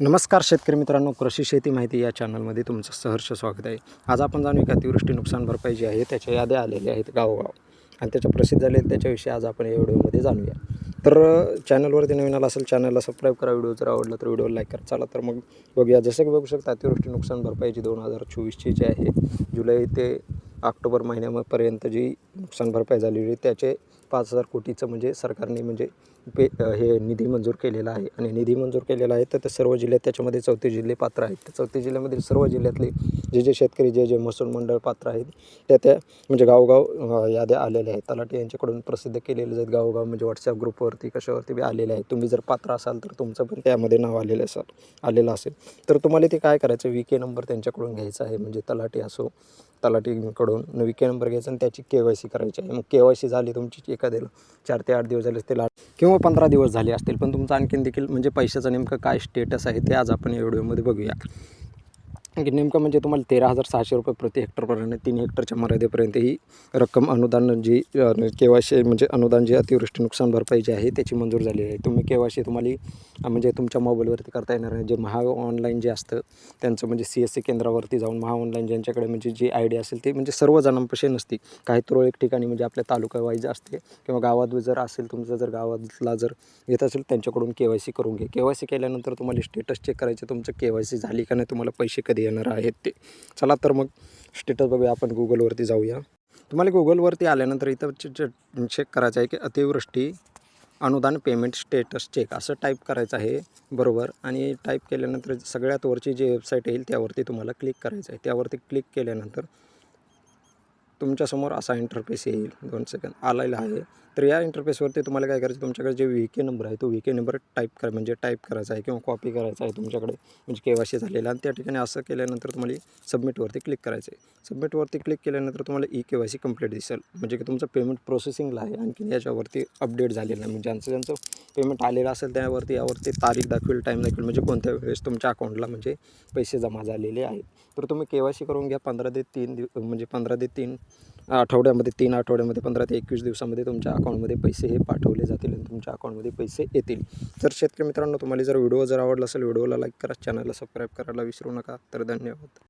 नमस्कार शेतकरी मित्रांनो कृषी शेती माहिती या चॅनलमध्ये तुमचं सहर्ष स्वागत आहे. आज आपण जाणूया की अतिवृष्टी नुकसान भरपाई जी आहे त्याच्या याद्या आलेल्या आहेत गावोगाव. आणि त्याच्या प्रसिद्ध झाले त्याच्याविषयी आज आपण या व्हिडिओमध्ये जाणूया. तर चॅनलवरती नवीन आला असेल चॅनलला सबस्क्राईब करा व्हिडिओ जर आवडला तर व्हिडिओ लाईक करा. चला तर मग बघूया. जसं की बघू शकता अतिवृष्टी नुकसान भरपाईची दोन हजार चोवीसची जी आहे जुलै ते ऑक्टोबर महिन्यापर्यंत जी नुकसान भरपाई झालेली आहे त्याचे पाच हजार कोटीचं म्हणजे सरकारने म्हणजे पे हे निधी मंजूर केलेला आहे. आणि निधी मंजूर केलेला आहे तर ते सर्व जिल्ह्यात त्याच्यामध्ये चौथी जिल्हे पात्र आहेत. त्या चौथी जिल्ह्यामधील सर्व जिल्ह्यातले जे जे शेतकरी जे जे महसूल मंडळ पात्र आहेत त्या त्या म्हणजे गावगाव याद्या आलेल्या आहेत. तलाठी यांच्याकडून प्रसिद्ध केलेले आहेत गावगाव म्हणजे व्हॉट्सअप ग्रुपवरती कशावरती बी आलेले आहेत. तुम्ही जर पात्र असाल तर तुमचं पण त्यामध्ये नाव आलेलं असेल आलेलं असेल. तर तुम्हाला ते काय करायचं? वी के नंबर त्यांच्याकडून घ्यायचा आहे. म्हणजे तलाठी असो तलाठीकडून वी के नंबर घ्यायचा आणि त्याची के वाय सी करायची आहे. मग के वाय सी झाली तुमची एखाद्याला चार ते आठ दिवस झाले ते लाट किंवा पंधरा दिवस झाले असतील पण तुमचं आणखीन देखील म्हणजे पैशाचं नेमकं काय स्टेटस आहे ते आज आपण या व्हिडिओमध्ये बघूया. नेमकं म्हणजे तुम्हाला तेरा हजार सहाशे रुपये प्रति हेक्टरपर्यंत तीन हेक्टरच्या मर्यादेपर्यंत ही रक्कम अनुदान जी के सी म्हणजे अनुदान जी अतिवृष्टी नुकसान भरपाई जी आहे त्याची मंजूर झालेली आहे. तुम्ही केवायसी तुम्हाला म्हणजे तुमच्या मोबाईलवरती करता येणार आहे जे महा ऑनलाईन जे असतं त्यांचं म्हणजे सी एस सी केंद्रावरती जाऊन महा ऑनलाईन ज्यांच्याकडे म्हणजे जी आय डी असेल ते म्हणजे सर्व जणांपाशी नसते. काही तुरळक ठिकाणी म्हणजे आपल्या तालुका वाईज असते किंवा गावात जर असेल तुमचं जर गावातला जर येत असेल त्यांच्याकडून के वाय सी करून घे के वाय सी केल्यानंतर तुम्हाला स्टेटस चेक करायचं तुमचं के वाय सी झाली का नाही तुम्हाला पैसे कधी येणार आहेत ते. चला तर मग स्टेटस बघूया आपण गुगलवरती जाऊया. तुम्हाला गुगलवरती आल्यानंतर इथं चेक करायचं आहे की अतिवृष्टी अनुदान पेमेंट स्टेटस चेक असं टाईप करायचं आहे बरोबर. आणि टाईप केल्यानंतर सगळ्यात वरची जी वेबसाईट येईल त्यावरती तुम्हाला क्लिक करायचं आहे. त्यावरती क्लिक केल्यानंतर तुमच्यासमोर असा इंटरफेस येईल. दोन सेकंद आलेला आहे. तर या इंटरफेसवरती तुम्हाला काय करायचं तुमच्याकडे जे व्ही के नंबर आहे तो व्ही के नंबर टाईप करा. म्हणजे टाईप करायचा आहे किंवा कॉपी करायचा आहे तुमच्याकडे. म्हणजे के वाय सी झालेला आणि त्या ठिकाणी असं केल्यानंतर तुम्हाला सबमिटवरती क्लिक करायचं आहे. सबमिटवरती क्लिक केल्यानंतर तुम्हाला E K Y C complete दिसेल. म्हणजे की तुमचं पेमेंट प्रोसेसिंगला आहे. आणखी याच्यावरती अपडेट झालेलं आहे म्हणजे ज्यांचं ज्यांचं पेमेंट आलेलं असेल त्यावरती यावरती तारीख दाखवेल टाईम दाखवेल. म्हणजे कोणत्या वेळेस तुमच्या अकाउंटला म्हणजे पैसे जमा झालेले आहेत. तर तुम्ही के वाय सी करून घ्या. पंधरा ते तीन दिव म्हणजे पंधरा ते तीन आठवड्यामध्ये तीन आठवड्यामध्ये पंधरा ते एकवीस दिवसामध्ये तुमच्या अकाउंटमध्ये पैसे हे पाठवले जातील आणि तुमच्या अकाउंटमध्ये पैसे येतील. तर शेतकरी मित्रांनो तुम्हाला जर व्हिडिओ जर आवडला असेल व्हिडिओला लाईक करा चॅनलला सबस्क्राईब करायला विसरू नका. तर धन्यवाद.